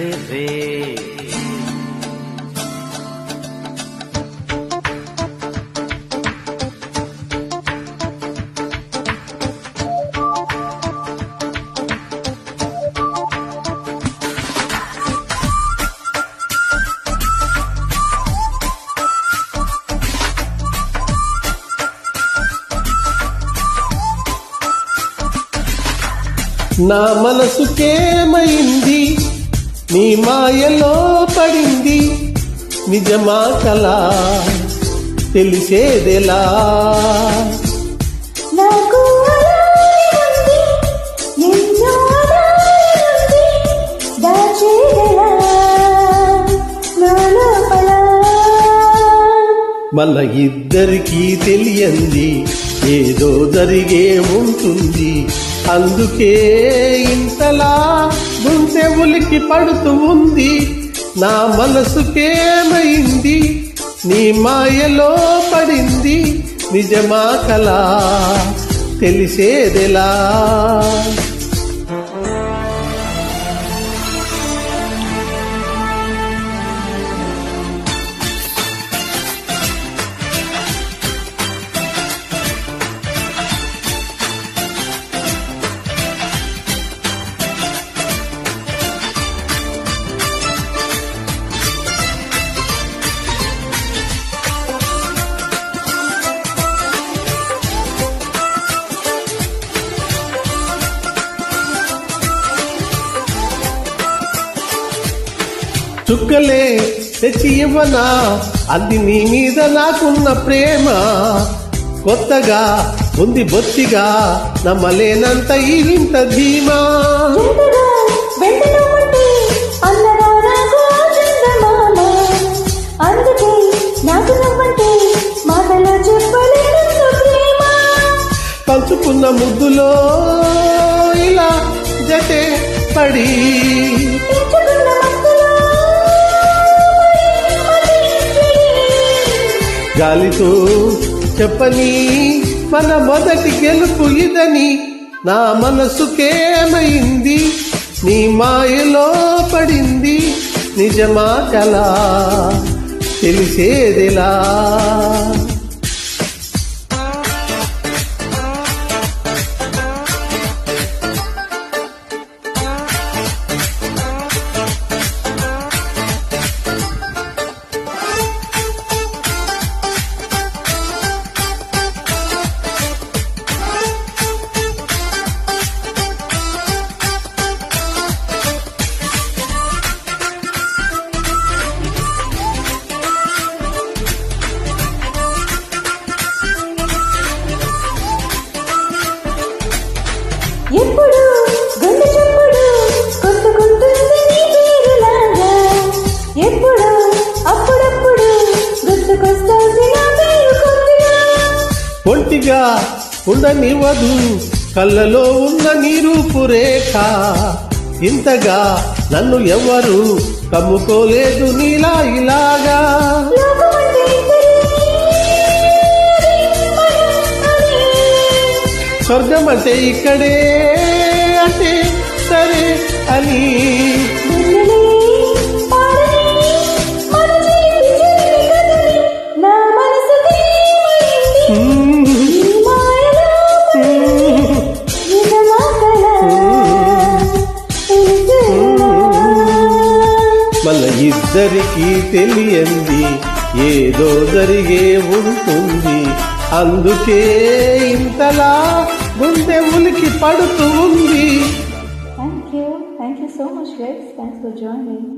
Baby. నా మనసుకేమైంది నీ మాయలో పడింది? నిజమా కల? తెలిసేదెలా. మన ఇద్దరికీ తెలియంది ఏదో జరిగే ఉంటుంది. అందుకే ఇంతలా గుండె ఉలికి పడుతూ ఉంది. నా మనసుకేమైంది నీ మాయలో పడింది. నిజమా కలా తెలిసేదెలా? చుక్కలే తెచ్చి ఇవ్వనా? అది నీ మీద నాకున్న ప్రేమ. కొత్తగా ఉంది బొత్తిగా నమ్మలేనంత ఈ వింత ధీమా. పంచుకున్న ముద్దులో ఇలా జటే పడి. గాలితో చెప్పని మన మొదటి గెలుపు ఇదని నా మనసుకేమైంది నీ మాయలో పడింది నిజమా కలా? తెలిసేదిలా? ఎప్పుడు గుండె చప్పుడు కొట్టుకుంటుంది నీ పేరులాగా ఎప్పుడు అప్పుడప్పుడు గుర్తుకొస్తుంది నా పేరు కొద్దిగా? ఒంటిగా ఉండనివ్వదు కళ్ళలో ఉన్న నీ రూపురేఖ ఇంతగా నన్ను ఎవ్వరు కమ్ముకోలేదు నీలా ఇలాగా. స్వర్గం అంటే ఇక్కడే అంటే సరే అని. మళ్ళ ఇద్దరికీ తెలియంది ఏదో జరిగే ఉంటుంది. అందుకే ఇంతలా గుండె ఉలికి పడుతూ ఉంది thank you thank you so much guys thanks for joining